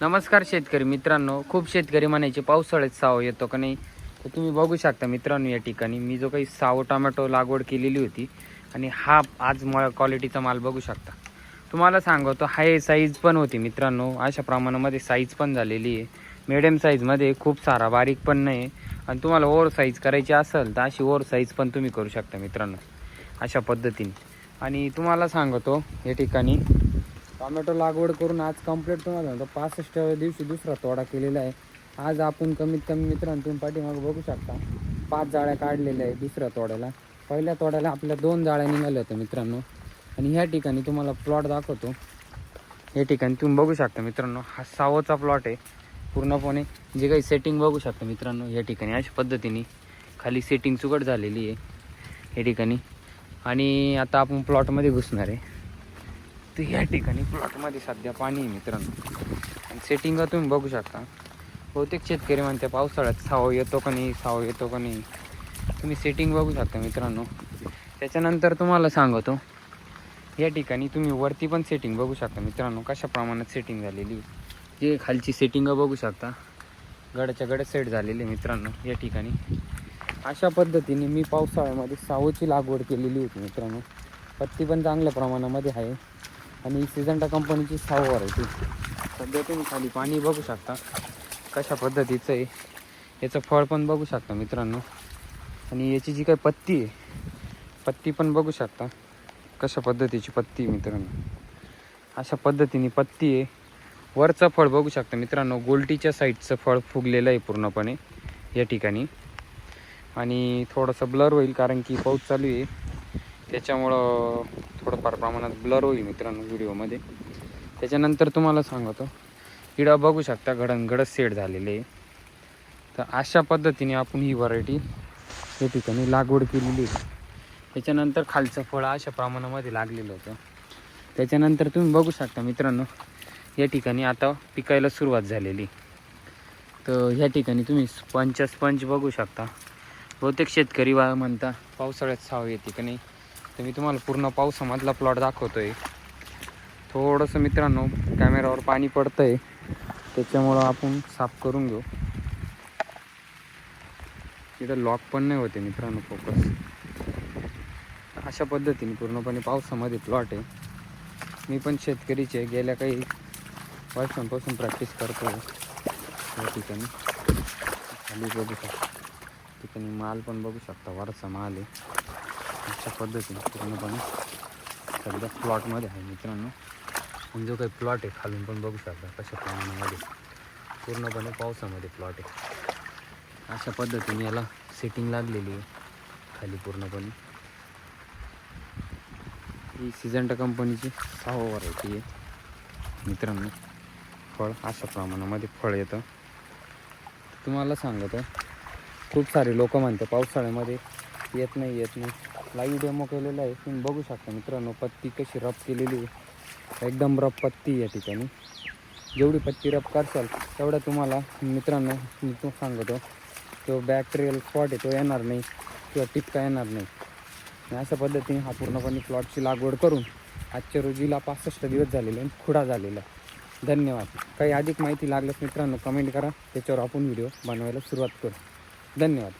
नमस्कार शेतकरी मित्रांनो. खूप शेतकरी म्हणायचे पावसाळ्यात साव येतो का नाही? तर तुम्ही बघू शकता मित्रांनो या ठिकाणी. मी जो काही साव टोमॅटो लागवड केलेली होती आणि हा आज म क्वालिटीचा माल बघू शकता. तुम्हाला सांगतो हाय साईज पण होती मित्रांनो. अशा प्रमाणामध्ये साईज पण झालेली आहे. मिडियम साईजमध्ये खूप सारा बारीक पण नाही. आणि तुम्हाला ओवर साईज करायची असेल तर अशी ओवर साईज पण तुम्ही करू शकता मित्रांनो. अशा पद्धतीने. आणि तुम्हाला सांगतो या ठिकाणी टोमॅटो लागवड करून आज कंप्लीट तुम्हाला म्हणतो पासष्ट दिवशी दुसरा तोडा केलेला आहे. आज आपण कमीत कमी मित्रांनो तुम्ही पाठीमागं बघू शकता. पाच जाळ्या काढलेल्या आहे दुसऱ्या तोड्याला. पहिल्या तोड्याला आपल्या दोन जाळ्या निघाल्या होत्या मित्रांनो. आणि ह्या ठिकाणी तुम्हाला प्लॉट दाखवतो. या ठिकाणी तुम्ही बघू शकता मित्रांनो हा सावचा प्लॉट आहे. पूर्णपणे जे काही सेटिंग बघू शकता मित्रांनो या ठिकाणी अशा पद्धतीने खाली सेटिंग चुकट झालेली आहे. या ठिकाणी. आणि आता आपण प्लॉटमध्ये घुसणार आहे. तर या ठिकाणी प्लॉटमध्ये सध्या पाणी आहे मित्रांनो. आणि सेटिंग तुम्ही बघू शकता. बहुतेक शेतकरी म्हणते पावसाळ्यात साव येतो का नाही साव येतो का नाही? तुम्ही सेटिंग बघू शकता मित्रांनो. त्याच्यानंतर तुम्हाला सांगतो या ठिकाणी तुम्ही वरती पण सेटिंग बघू शकता मित्रांनो. कशा प्रमाणात सेटिंग झालेली जे खालची सेटिंग बघू शकता. गडाच्या गड सेट झालेली आहे मित्रांनो या ठिकाणी. अशा पद्धतीने मी पावसाळ्यामध्ये सावची लागवड केलेली होती मित्रांनो. पत्ती पण चांगल्या प्रमाणामध्ये आहे. आणि सिजंटा कंपनीची साव व्हरायटी सध्या तुम्ही खाली पाणी बघू शकता कशा पद्धतीचं आहे. याचं फळ पण बघू शकता मित्रांनो. आणि याची जी काही पत्ती आहे पत्ती पण बघू शकता कशा पद्धतीची पत्ती आहे मित्रांनो. अशा पद्धतीने पत्ती आहे. वरचं फळ बघू शकता मित्रांनो गोलटीच्या साईडचं फळ फुगलेलं आहे पूर्णपणे या ठिकाणी. आणि थोडंसं ब्लर होईल कारण की पाऊस चालू आहे. त्याच्यामुळं थोडंफार प्रमाणात ब्लर होईल मित्रांनो व्हिडिओमध्ये. त्याच्यानंतर तुम्हाला सांगतो इडं बघू शकता घडण सेट झालेले आहे. तर अशा पद्धतीने आपण ही व्हरायटी या ठिकाणी लागवड केलेली आहे. त्याच्यानंतर खालचं फळ अशा प्रमाणामध्ये लागलेलं होतं. त्याच्यानंतर तुम्ही बघू शकता मित्रांनो या ठिकाणी आता पिकायला सुरुवात झालेली तर ह्या ठिकाणी तुम्ही स्पंच स्पंच बघू शकता. बहुतेक शेतकरी वा म्हणता पावसाळ्यात साव येते का नाही? तर मी तुम्हाला पूर्ण पावसामधला प्लॉट दाखवतो आहे थोडंसं मित्रांनो कॅमेरावर पाणी पडतं आहे त्याच्यामुळं आपण साफ करून घेऊ. तिथं लॉक पण नाही होते मित्रांनो फोकस अशा पद्धतीने पूर्णपणे पावसामध्ये प्लॉट आहे. मी पण शेतकरीचे गेल्या काही वर्षांपासून प्रॅक्टिस करतो या ठिकाणी. खाली बघू शकता. ठिकाणी माल पण बघू शकता वरचा माल आहे. अशा पद्धतीने पूर्णपणे सध्या प्लॉटमध्ये आहे मित्रांनो. आणि जो काही प्लॉट आहे खालून पण बघू शकता कशा प्रमाणामध्ये. पूर्णपणे पावसामध्ये प्लॉट आहे. अशा पद्धतीने याला सेटिंग लागलेली आहे खाली पूर्णपणे. ही सिजंटा कंपनीची सहा व्हरायटी आहे. मित्रांनो फळ अशा प्रमाणामध्ये फळ येतं. तुम्हाला सांगत खूप सारे लोक म्हणतात पावसाळ्यामध्ये येत नाही येत नाही. लाईव्ह डेमो केलेला आहे. तुम्ही बघू शकता मित्रांनो पत्ती कशी रफ केलेली आहे. एकदम रफ पत्ती आहे या ठिकाणी जेवढी पत्ती रफ करशाल तेवढा तुम्हाला मित्रांनो मी तो सांगतो तो बॅक्टेरियल स्पॉट आहे तो येणार नाही किंवा टिपका येणार नाही. अशा पद्धतीने हा पूर्णपणे प्लॉटची लागवड करून आजच्या रोजीला पासष्ट दिवस झालेले आणि खुडा झालेला आहे. धन्यवाद. काही अधिक माहिती लागल्यास मित्रांनो कमेंट करा. त्याच्यावर आपण व्हिडिओ बनवायला सुरुवात करू. धन्यवाद.